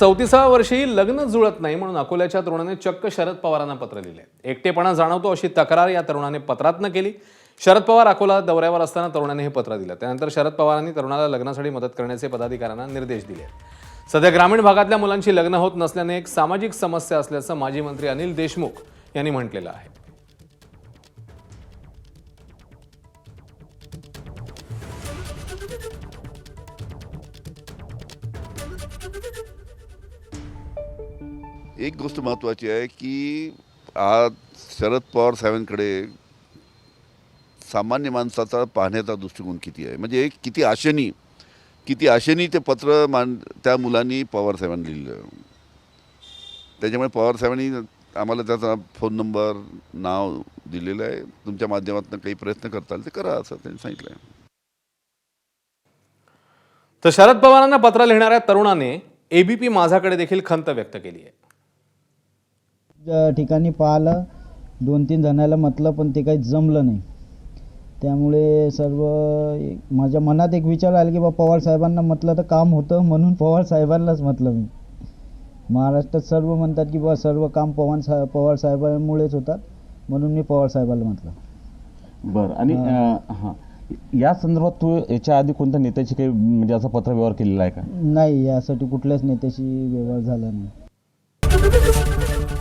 चौतीसाव्या वर्षी लग्न जुळत नाही म्हणून अकोल्याच्या तरुणाने चक्क शरद पवारांना पत्र लिहिले. एकटेपणा जाणवतो अशी तक्रार या तरुणाने पत्रातनं केली. शरद पवार अकोला दौऱ्यावर असताना तरुणाने हे पत्र दिलं. त्यानंतर शरद पवारांनी तरुणाला लग्नासाठी मदत करण्याचे पदाधिकाऱ्यांना निर्देश दिले. सध्या ग्रामीण भागातल्या मुलांची लग्न होत नसल्याने एक सामाजिक समस्या असल्याचं माजी मंत्री अनिल देशमुख यांनी म्हटलेलं आहे. एक गोष्ट महत्त्वाची आहे की आज शरद पवार साहेबांकडे सामान्य माणसाचा पाहण्याचा दृष्टिकोन किती आहे? म्हणजे किती आशेनी किती आशेनी ते पत्र मान त्या मुलांनी पवार साहेबांना लिहिलं. त्याच्यामुळे पवार साहेबांनी आम्हाला त्याचा फोन नंबर नाव दिलेलं आहे. तुमच्या माध्यमातून काही प्रयत्न करताल ते करा असं त्यांनी सांगितलं आहे. तर शरद पवारांना पत्र लिहिणाऱ्या तरुणाने एबीपी माझाकडे देखील खंत व्यक्त केली आहे. ठिकाणी पाहिलं दोन तीन जणाला म्हटलं पण ते काही जमलं नाही. त्यामुळे सर्व माझ्या मनात एक विचार आला की बा पवार साहेबांना म्हटलं तर काम होतं म्हणून पवार साहेबांनाच म्हटलं मी. महाराष्ट्रात सर्व म्हणतात की बा सर्व काम पवार साहेब पवार साहेबांमुळेच होतात म्हणून मी पवार साहेबांना म्हटलं. बरं आणि हां. या संदर्भात तू याच्या आधी कोणत्या नेत्याची काही म्हणजे असा पत्रव्यवहार केलेला आहे का? नाही यासाठी कुठल्याच नेत्याशी व्यवहार झाला नाही.